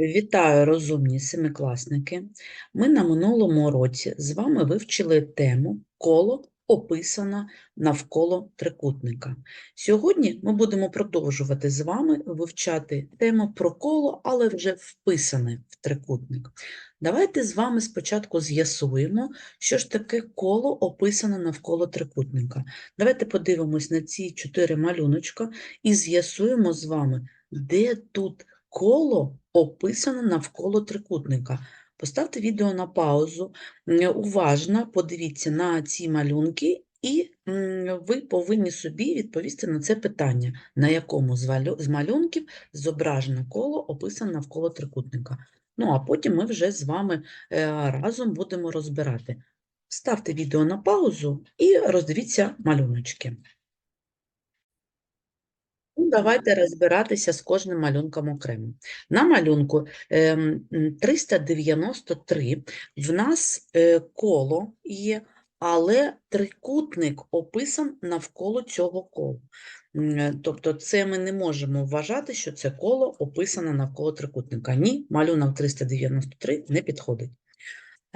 Вітаю, розумні семикласники. Ми на минулому уроці з вами вивчили тему коло описано навколо трикутника. Сьогодні ми будемо продовжувати з вами вивчати тему про коло, але вже вписане в трикутник. Давайте з вами спочатку з'ясуємо, що ж таке коло описане навколо трикутника. Давайте подивимось на ці чотири малюночка і з'ясуємо з вами, де тут коло описано навколо трикутника. Поставте відео на паузу, уважно подивіться на ці малюнки, і ви повинні собі відповісти на це питання, на якому з малюнків зображене коло описане навколо трикутника. Ну, а потім ми вже з вами е, разом будемо розбирати. Ставте відео на паузу і роздивіться малюночки. Ну, давайте розбиратися з кожним малюнком окремо. На малюнку ем, 393 в нас е, коло є, але трикутник описан навколо цього кола. Е, Тобто це ми не можемо вважати, що це коло описане навколо трикутника. Ні, малюнок 393 не підходить.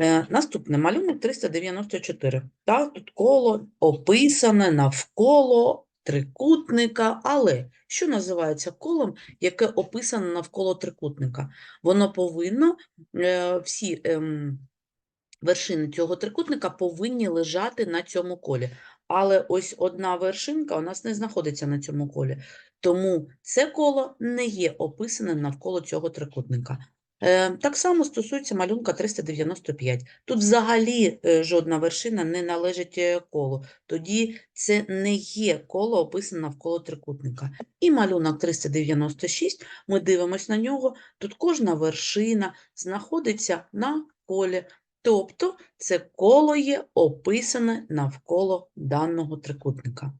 Е, Наступне малюнок 394. Так, тут коло описане навколо трикутника, але що називається колом, яке описане навколо трикутника? Воно повинно, е, всі ем, вершини цього трикутника повинні лежати на цьому колі. Але ось одна вершинка у нас не знаходиться на цьому колі. Тому це коло не є описаним навколо цього трикутника. Е, Так само стосується малюнка 395. Тут взагалі е, жодна вершина не належить е, колу. Тоді це не є коло описане навколо трикутника. І малюнок 396, ми дивимося на нього, тут кожна вершина знаходиться на колі. Тобто це коло є описане навколо даного трикутника.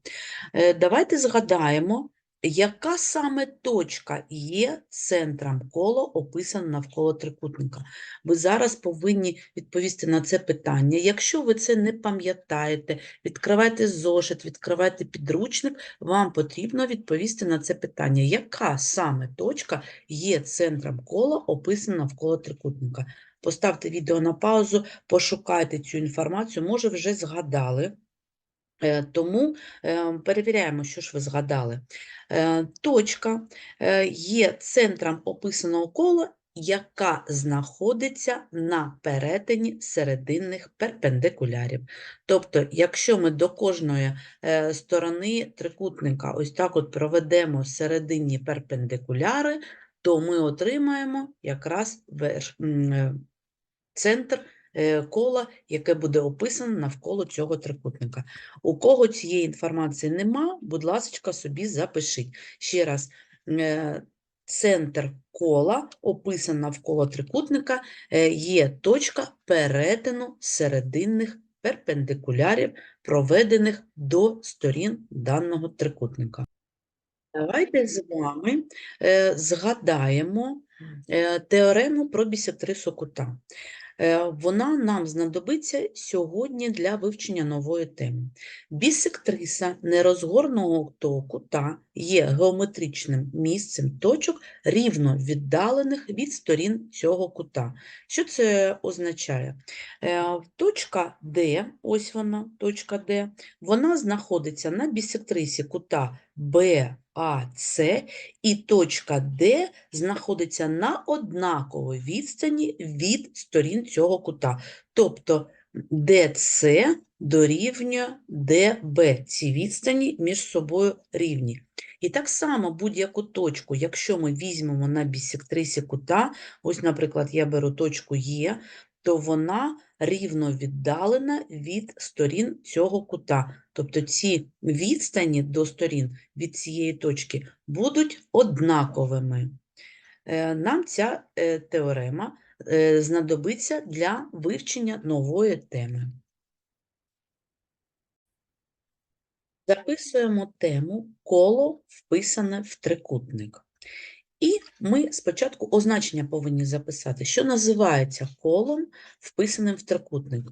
Давайте згадаємо, яка саме точка є центром кола, описана навколо трикутника. Ви зараз повинні відповісти на це питання. Якщо ви це не пам'ятаєте, відкривайте зошит, відкривайте підручник, вам потрібно відповісти на це питання. Яка саме точка є центром кола, описана навколо трикутника? Поставте відео на паузу, пошукайте цю інформацію, може вже згадали. Е, Тому е, перевіряємо, що ж ви згадали. Е, Точка е, є центром описаного кола, яка знаходиться на перетині серединних перпендикулярів. Тобто, якщо ми до кожної сторони трикутника ось так от проведемо серединні перпендикуляри, то ми отримаємо якраз центр кола, яке буде описано навколо цього трикутника. У кого цієї інформації нема, будь ласка, собі запишіть. Ще раз, е, центр кола, описан навколо трикутника, е, є точка перетину серединних перпендикулярів, проведених до сторін даного трикутника. Давайте з вами е, згадаємо е, теорему про бісектрису кута. Е, Вона нам знадобиться сьогодні для вивчення нової теми. Бісектриса нерозгорного кута є геометричним місцем точок, рівно віддалених від сторін цього кута. Що це означає? Е, Точка D, ось вона, точка D, вона знаходиться на бісектрисі кута БАЦ, і точка D знаходиться на однаковій відстані від сторін цього кута. Тобто DC дорівнює DB. Ці відстані між собою рівні. І так само будь-яку точку, якщо ми візьмемо на бісектрисі кута, ось, наприклад, я беру точку Е, то вона рівно віддалена від сторін цього кута. Тобто ці відстані до сторін від цієї точки будуть однаковими. Е, Нам ця е, теорема е, знадобиться для вивчення нової теми. Записуємо тему коло вписане в трикутник. І ми спочатку означення повинні записати, що називається колом, вписаним в трикутник.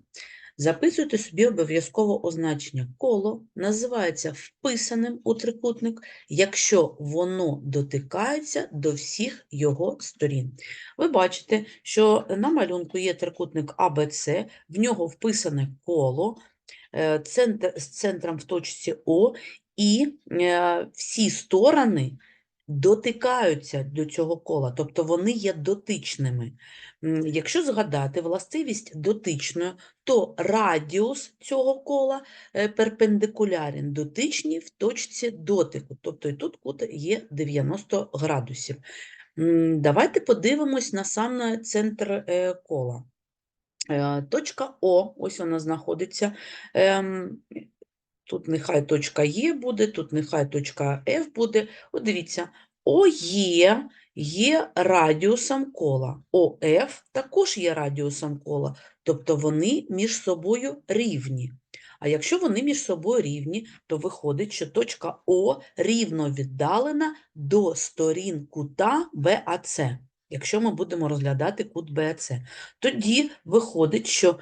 Записуйте собі обов'язково означення. Коло називається вписаним у трикутник, якщо воно дотикається до всіх його сторін. Ви бачите, що на малюнку є трикутник АБЦ, в нього вписане коло е, центр, з центром в точці О, і е, всі сторони дотикаються до цього кола, тобто вони є дотичними. Якщо згадати властивість дотичною, то радіус цього кола е, перпендикулярен дотичній в точці дотику, тобто і тут кут є 90 градусів. Давайте подивимось на саме центр е, кола. Е, Точка О, ось вона знаходиться. Тут нехай точка Е буде, тут нехай точка F буде. От дивіться, ОЕ є радіусом кола, ОФ також є радіусом кола, тобто вони між собою рівні. А якщо вони між собою рівні, то виходить, що точка О рівно віддалена до сторін кута БАЦ, якщо ми будемо розглядати кут БАЦ. Тоді виходить, що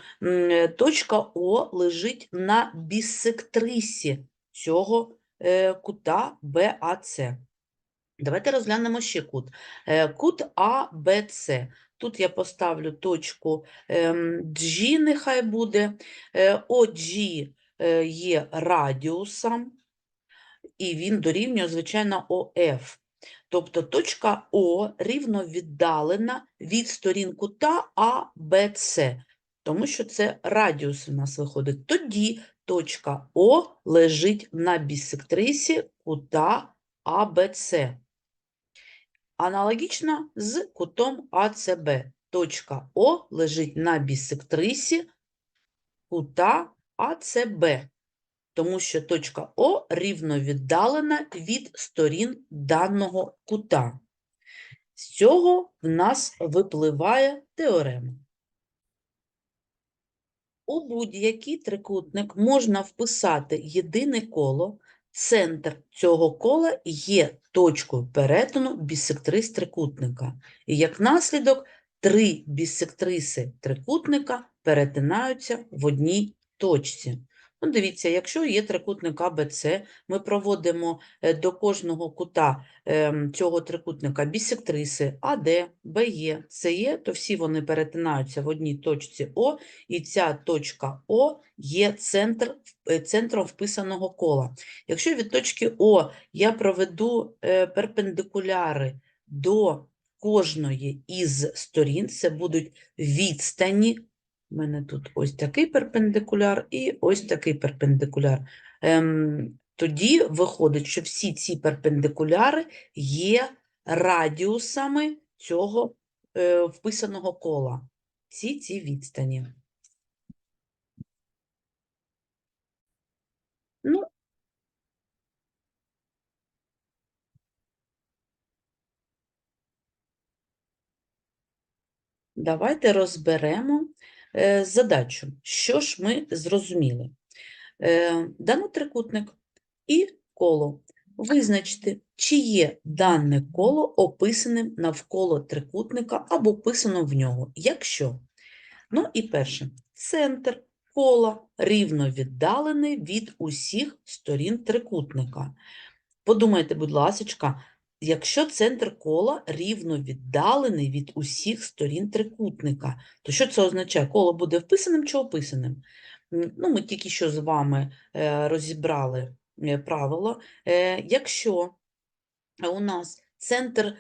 точка О лежить на бісектрисі цього е, кута БАЦ. Давайте розглянемо ще кут. Е, Кут АБЦ. Тут я поставлю точку ем, G, нехай буде. OG е, є радіусом, і він дорівнює, звичайно, ОФ. Тобто точка О рівно віддалена від сторін кута АБЦ, тому що це радіус у нас виходить. Тоді точка О лежить на бісектрисі кута АБЦ. Аналогічно з кутом АЦБ. Точка О лежить на бісектрисі кута АЦБ, тому що точка О рівно віддалена від сторін даного кута. З цього в нас випливає теорема. У будь-який трикутник можна вписати єдине коло, центр цього кола є точкою перетину бісектрис трикутника. І як наслідок, три бісектриси трикутника перетинаються в одній точці. Ну, дивіться, якщо є трикутник АБЦ, ми проводимо е, до кожного кута ем, цього трикутника бісектриси АД, БЕ, СЕ, то всі вони перетинаються в одній точці О, і ця точка О є центр, е, центром вписаного кола. Якщо від точки О я проведу е, перпендикуляри до кожної із сторін, це будуть відстані. У мене тут ось такий перпендикуляр і ось такий перпендикуляр. Ем, тоді виходить, що всі ці перпендикуляри є радіусами цього е, вписаного кола. Всі ці відстані. Ну, Давайте розберемо задачу. Що ж ми зрозуміли? Е, дано трикутник і коло. Визначте, чи є дане коло описаним навколо трикутника або описано в нього. Якщо. Ну і перше, центр кола рівно віддалений від усіх сторін трикутника. Подумайте, будь ласочка, якщо центр кола рівно віддалений від усіх сторін трикутника, то що це означає? Коло буде вписаним чи описаним? Ну, ми тільки що з вами е, розібрали е, правило. Е, Якщо у нас центр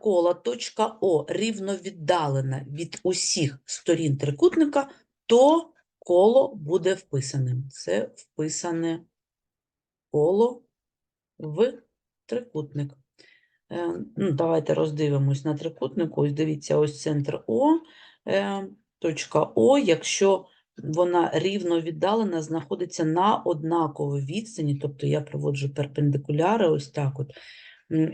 кола, точка О, рівно віддалена від усіх сторін трикутника, то коло буде вписаним. Це вписане коло в трикутник. Е, Ну, давайте роздивимось на трикутнику. Ось дивіться, ось центр О, е, точка О, якщо вона рівно віддалена, знаходиться на однаковій відстані, тобто я проводжу перпендикуляри ось так от.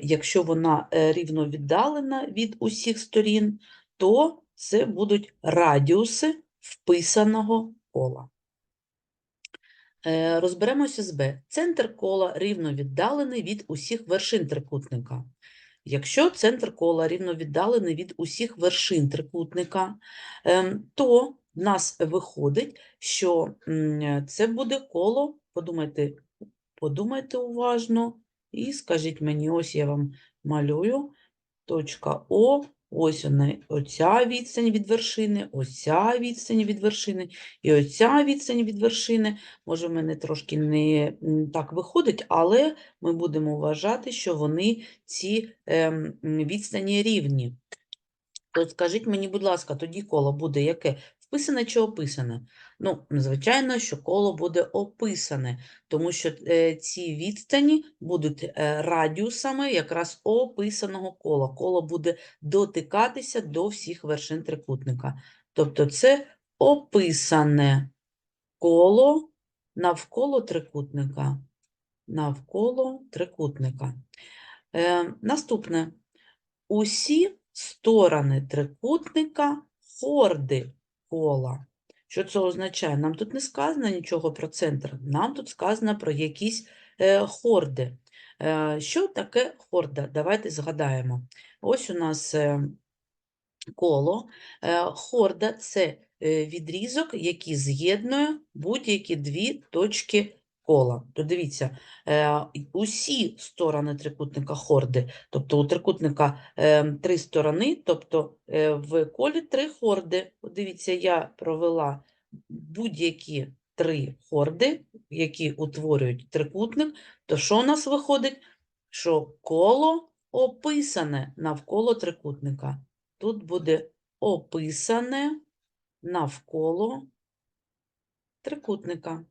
Якщо вона е, рівно віддалена від усіх сторін, то це будуть радіуси вписаного кола. Е, Розберемося з Б. Центр кола рівно віддалений від усіх вершин трикутника. Якщо центр кола рівно віддалений від усіх вершин трикутника, ем, то в нас виходить, що це буде коло, подумайте, подумайте уважно і скажіть мені, ось я вам малюю, точка О, ось вона, оця відстань від вершини, ось ця відстань від вершини, і оця відстань від вершини. Може, в мене трошки не так виходить, але ми будемо вважати, що вони ці ем, відстані рівні. То скажіть мені, будь ласка, тоді коло буде яке? Вписане чи описане? Ну, звичайно, що коло буде описане, тому що е, ці відстані будуть е, радіусами якраз описаного кола. Коло буде дотикатися до всіх вершин трикутника. Тобто це описане коло навколо трикутника. Навколо трикутника. Е, наступне. Усі сторони трикутника хорди кола. Що це означає? Нам тут не сказано нічого про центр, нам тут сказано про якісь е, хорди. Е, що таке хорда? Давайте згадаємо. Ось у нас е, коло. Хорда – це відрізок, який з'єднує будь-які дві точки кола. То дивіться, е, усі сторони трикутника хорди, тобто у трикутника е, три сторони, тобто е, в колі три хорди. Дивіться, я провела будь-які три хорди, які утворюють трикутник, то що у нас виходить? Що коло описане навколо трикутника. Тут буде описане навколо трикутника.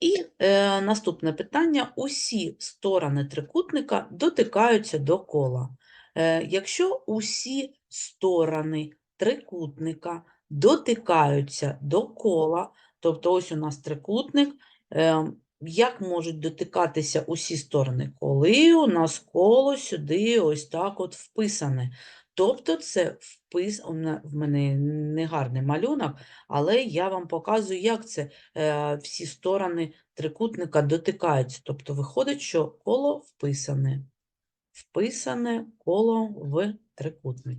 І е, наступне питання. Усі сторони трикутника дотикаються до кола. Е, якщо усі сторони трикутника дотикаються до кола, тобто ось у нас трикутник, е, як можуть дотикатися усі сторони? Коли у нас коло сюди ось так от вписане. Тобто це впис, в мене негарний малюнок, але я вам показую, як це е, всі сторони трикутника дотикаються. Тобто виходить, що коло вписане. Вписане коло в трикутник.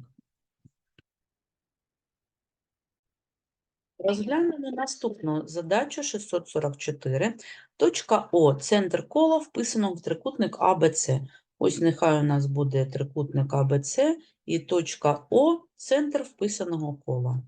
Розглянемо наступну задачу 644. Точка О, центр кола вписано в трикутник АБЦ. Ось нехай у нас буде трикутник АБЦ і точка О центр вписаного кола.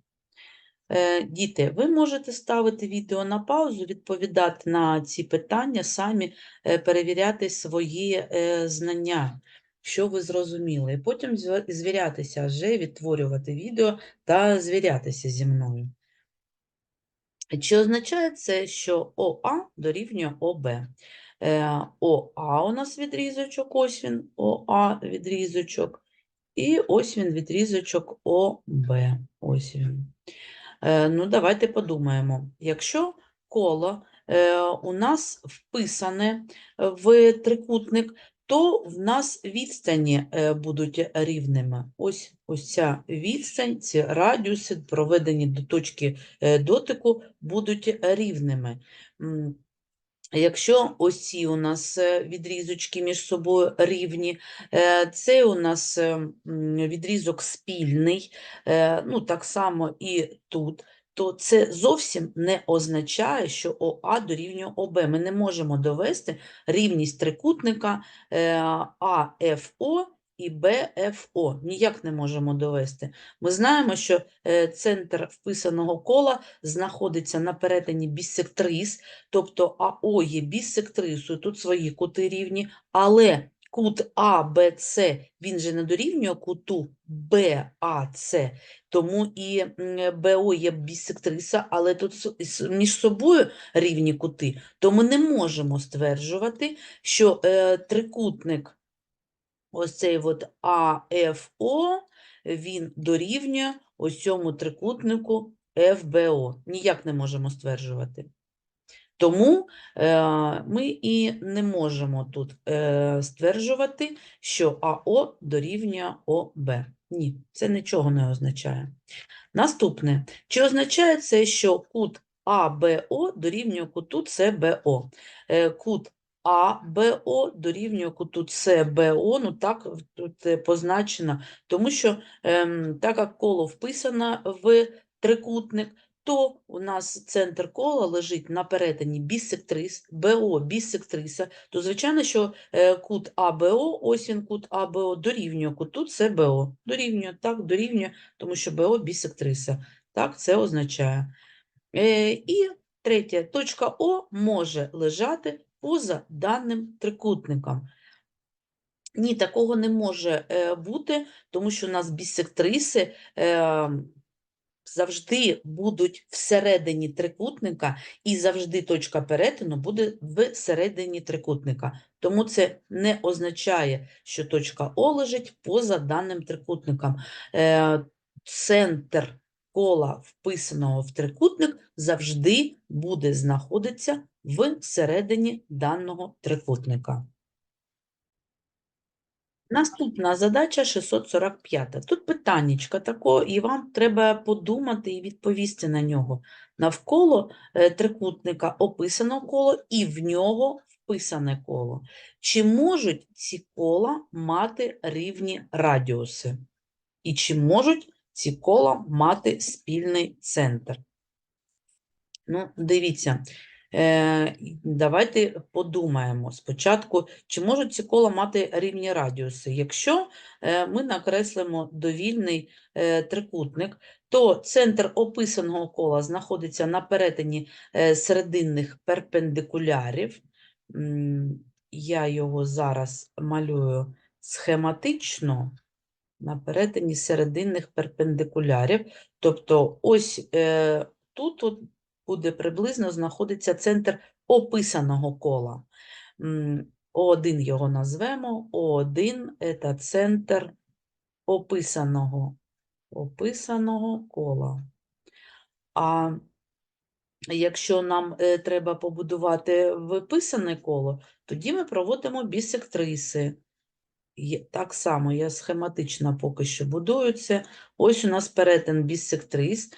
Е, Діти, ви можете ставити відео на паузу, відповідати на ці питання, самі е, перевіряти свої е, знання, що ви зрозуміли, і потім звірятися, вже відтворювати відео та звірятися зі мною. Чи означає це, що ОА дорівнює ОБ? Е, ОА у нас відрізочок, ось він, ОА відрізочок, і ось він відрізочок ОБ. Ось він. Е, Ну, давайте подумаємо. Якщо коло е, у нас вписане в трикутник, то в нас відстані е, будуть рівними. Ось, ось ця відстань, ці радіуси, проведені до точки е, дотику, будуть рівними. Якщо ось ці у нас е, відрізочки між собою рівні, це у нас е, відрізок спільний, ну так само і тут, то це зовсім не означає, що ОА дорівнює ОБ. Ми не можемо довести рівність трикутника е, АФО і БФО. Ніяк не можемо довести. Ми знаємо, що е, центр вписаного кола знаходиться на перетині бісектрис, тобто АО є бісектрисою, тут свої кути рівні, але кут АБЦ, він же не дорівнює куту БАЦ, тому і БО є бісектриса, але тут між собою рівні кути, то ми не можемо стверджувати, що е, трикутник ось цей от АФО, він дорівнює ось цьому трикутнику ФБО. Ніяк не можемо стверджувати. Тому е, ми і не можемо тут е, стверджувати, що АО дорівнює ОБ. Ні, це нічого не означає. Наступне. Чи означає це, що кут АБО дорівнює куту СБО? Е, Кут АБО дорівнює куту СБО, ну так тут позначено, тому що ем, так як коло вписано в трикутник, то у нас центр кола лежить на перетині бісектрис, БО бісектриса, то звичайно, що е, кут АБО, ось він кут АБО, дорівнює куту СБО. Дорівнює, так, дорівнює, тому що БО бісектриса. Так, це означає. Е, І третє, точка О може лежати поза даним трикутником. Ні, такого не може е, бути, тому що у нас бісектриси завжди будуть всередині трикутника, і завжди точка перетину буде всередині трикутника. Тому це не означає, що точка О лежить поза даним трикутником. Е, Центр кола, вписаного в трикутник, завжди буде знаходитися всередині даного трикутника. Наступна задача 645. Тут питаннячко тако, і вам треба подумати і відповісти на нього. Навколо е, трикутника описано коло і в нього вписане коло. Чи можуть ці кола мати рівні радіуси? І чи можуть ці кола мати спільний центр? Ну, дивіться, давайте подумаємо спочатку, чи можуть ці кола мати рівні радіуси. Якщо е, ми накреслимо довільний е, трикутник, то центр описаного кола знаходиться на перетині е, серединних перпендикулярів. Я його зараз малюю схематично на перетині серединних перпендикулярів. Тобто ось е, тут буде приблизно знаходиться центр описаного кола. М, О1 його назвемо. О1 – це центр описаного, описаного кола. А якщо нам е, треба побудувати виписане коло, тоді ми проводимо бісектриси. Так само я схематично поки що будую це. Ось у нас перетин бісектрис,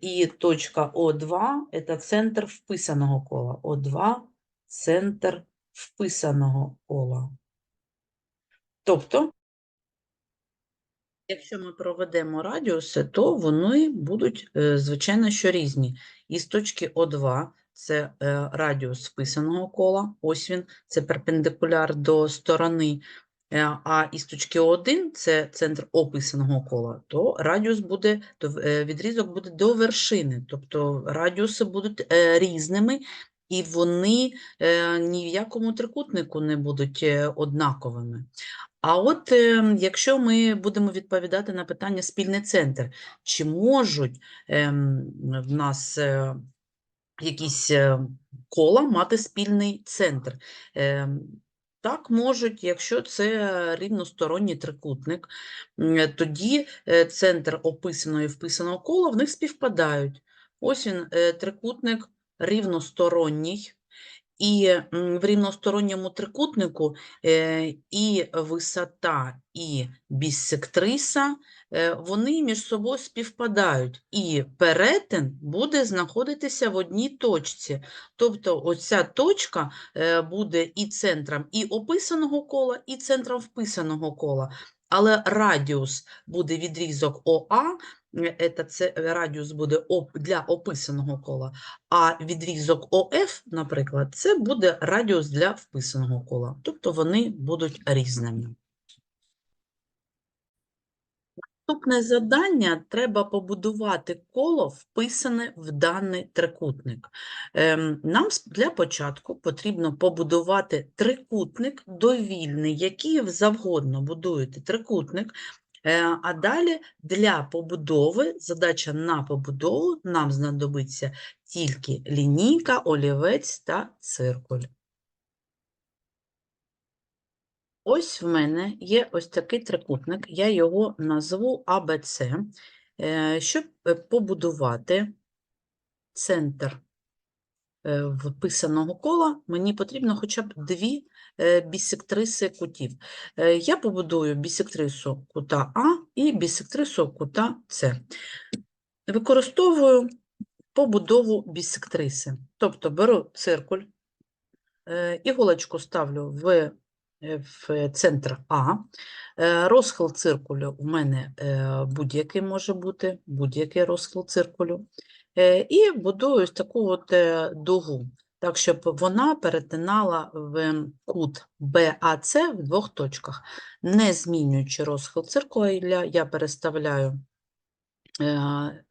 і точка О2 – це центр вписаного кола. О2 – центр вписаного кола. Тобто, якщо ми проведемо радіуси, то вони будуть, е, звичайно, що різні. Із точки О2 – це е, радіус вписаного кола, ось він, це перпендикуляр до сторони, а із точки О1 – це центр описаного кола, то радіус буде, то е, відрізок буде до вершини, тобто радіуси будуть е, різними, і вони е, ні в якому трикутнику не будуть е, однаковими. А от е, якщо ми будемо відповідати на питання спільний центр, чи можуть ем, в нас е, якісь е, кола мати спільний центр? Так, можуть, якщо це рівносторонній трикутник, тоді е, центр описаного і вписаного кола в них співпадають. Ось він, е, трикутник рівносторонній, і в рівносторонньому трикутнику е, і висота, і бісектриса, е, вони між собою співпадають, і перетин буде знаходитися в одній точці. Тобто оця точка е, буде і центром і описаного кола, і центром вписаного кола. Але радіус буде відрізок ОА, е, це радіус буде для описаного кола, а відрізок ОФ, наприклад, це буде радіус для вписаного кола. Тобто вони будуть різними. Наступне завдання треба побудувати коло, вписане в даний трикутник. Ем, Нам для початку потрібно побудувати трикутник довільний, який завгодно будуєте трикутник. Е, А далі для побудови, задача на побудову, нам знадобиться тільки лінійка, олівець та циркуль. Ось в мене є ось такий трикутник, я його назву АБЦ. Е, Щоб е, побудувати центр е, вписаного кола, мені потрібно хоча б дві бісектриси кутів. Я побудую бісектрису кута А і бісектрису кута С. Використовую побудову бісектриси. Тобто беру циркуль, іголочку ставлю в в центр А. Е, Розхил циркулю у мене е, будь-який може бути, будь-який розхил циркулю. Е, І будую таку от е, дугу, так, щоб вона перетинала в кут БАЦ в двох точках. Не змінюючи розхил циркуля, я переставляю е,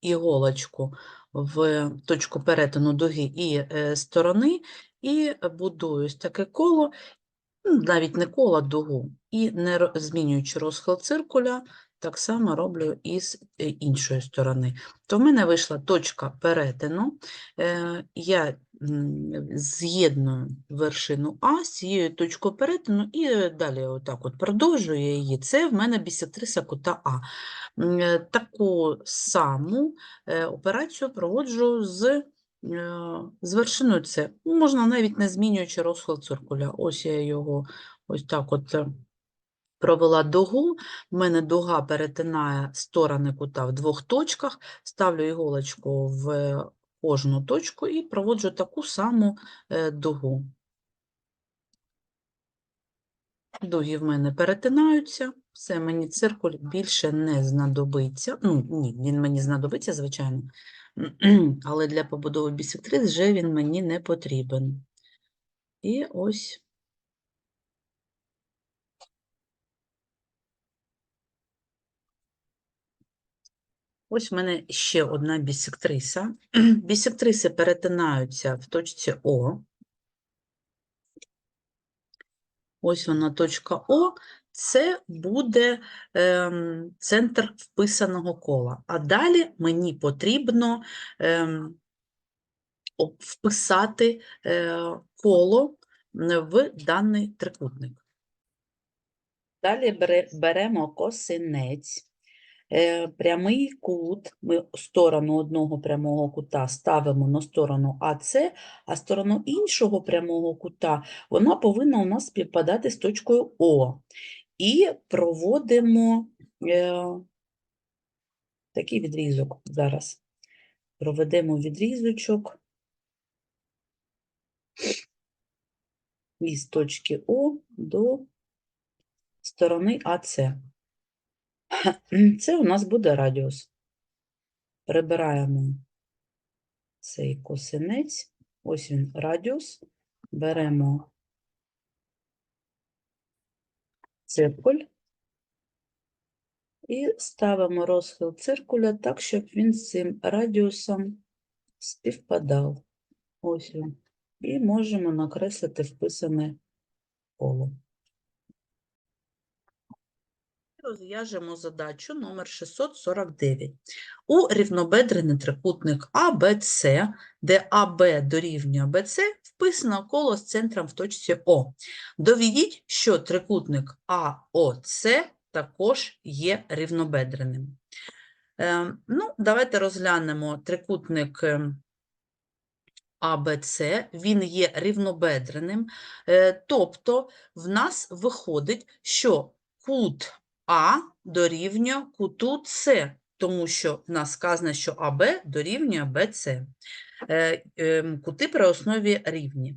іголочку в точку перетину дуги і е, сторони, і будую таке коло, навіть не коло, а дугу, і не змінюючи розхил циркуля, так само роблю і з е, іншої сторони. То в мене вийшла точка перетину. Е, Я з'єдную вершину А з цією точкою перетину і е, далі отак от продовжую її. Це в мене бісектриса кута А. Таку саму операцію проводжу з, з вершиною С. Ну, Можна навіть не змінюючи розхил циркуля. Ось я його ось так от е, провела дугу. В мене дуга перетинає сторони кута в двох точках. Ставлю іголочку в кожну точку і проводжу таку саму е, дугу. Дуги в мене перетинаються, все, мені циркуль більше не знадобиться. Ну, ні, він мені знадобиться, звичайно, але для побудови бісектрис вже він мені не потрібен. І ось ось в мене ще одна бісектриса. Бісектриси перетинаються в точці О. Ось вона точка О, це буде ем, центр вписаного кола. А далі мені потрібно об- вписати е, коло в даний трикутник. Далі бере- беремо косинець. Е, Прямий кут, ми сторону одного прямого кута ставимо на сторону АС, а сторону іншого прямого кута вона повинна у нас співпадати з точкою О. І проводимо е, такий відрізок зараз. Проведемо відрізочок із точки О до сторони АС. Це у нас буде радіус. Прибираємо цей косинець. Ось він радіус. Беремо циркуль і ставимо розхил циркуля так, щоб він з цим радіусом співпадав. Ось він. І можемо накреслити вписане коло. Розв'яжемо задачу номер 649. У рівнобедрений трикутник АБЦ, де АБ дорівнює БЦ, вписано коло з центром в точці О. Доведіть, що трикутник АОЦ також є рівнобедреним. Е, ну, давайте розглянемо трикутник ем, АБЦ, він є рівнобедреним, е, тобто в нас виходить, що кут А дорівнює куту С, тому що в нас сказано, що АБ дорівнює БЦ. Е, ем, Кути при основі рівні.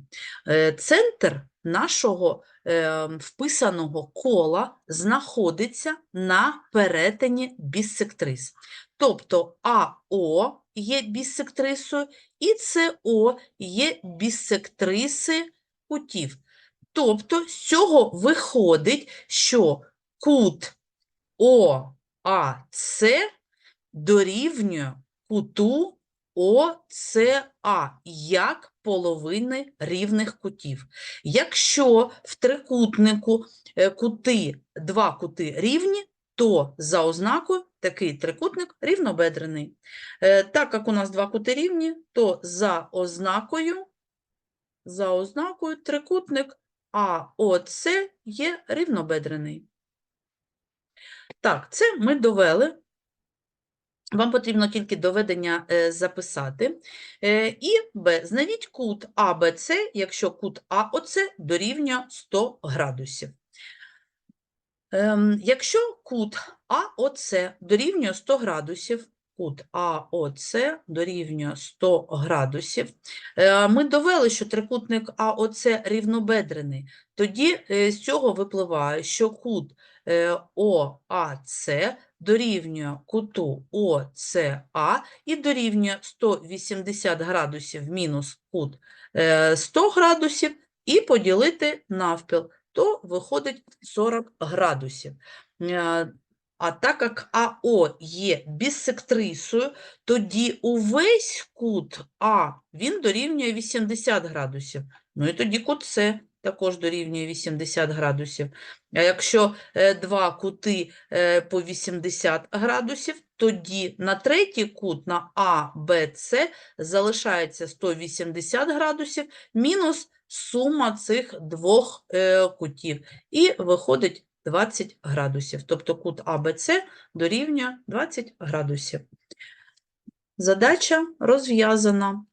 Е, Центр нашого ем, вписаного кола знаходиться на перетині біссектрис. Тобто АО є біссектрисою і СО є біссектриси кутів. Тобто з цього виходить, що кут ОАЦ дорівнює куту ОЦА як половини рівних кутів. Якщо в трикутнику е, кути, два кути рівні, то за ознакою такий трикутник рівнобедрений. Е, Так як у нас два кути рівні, то за ознакою, за ознакою трикутник АОЦ є рівнобедрений. Так, це ми довели. Вам потрібно тільки доведення е, записати. Е, І Б. Знайдіть кут АБЦ, якщо кут АОЦ дорівнює 100 градусів. Ем, Якщо кут АОЦ дорівнює 100 градусів, кут АОЦ дорівнює 100 градусів. Е, Ми довели, що трикутник АОЦ рівнобедрений. Тоді з цього випливає, що кут ОАЦ дорівнює куту ОЦА і дорівнює 180 градусів мінус кут е, 100 градусів і поділити навпіл, то виходить 40 градусів. Е, А так як АО є біссектрисою, тоді увесь кут А він дорівнює 80 градусів. Ну і тоді кут С також дорівнює 80 градусів. А якщо е, два кути е, по 80 градусів, тоді на третій кут на А, Б, С залишається 180 градусів мінус сума цих двох е, кутів. І виходить 20 градусів. Тобто кут АБЦ дорівнює 20 градусів. Задача розв'язана.